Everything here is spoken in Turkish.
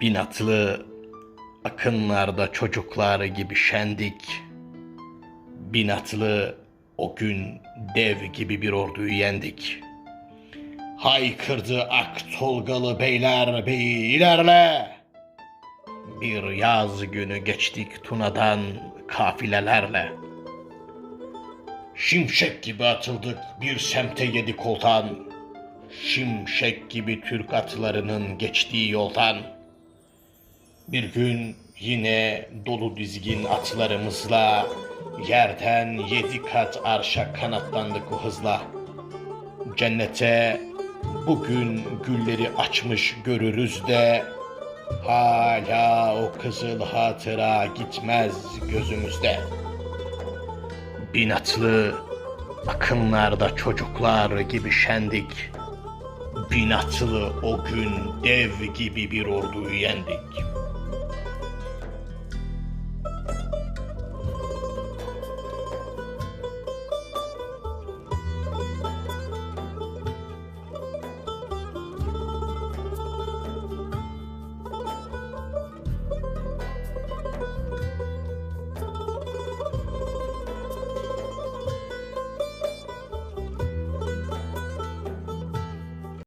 Bin atlı akınlarda çocuklar gibi şendik. Bin atlı o gün dev gibi bir orduyu yendik. Haykırdı ak tolgalı beyler bey ilerle. Bir yaz günü geçtik Tuna'dan kafilelerle. Şimşek gibi atıldık bir semte yedi koltan. Şimşek gibi Türk atlarının geçtiği yoldan. Bir gün yine dolu dizgin atlarımızla yerden yedi kat arşa kanatlandık o hızla. Cennete bugün gülleri açmış görürüz de hala o kızıl hatıra gitmez gözümüzde. Bin atlı akınlarda çocuklar gibi şendik. Bin atlı o gün dev gibi bir orduyu yendik.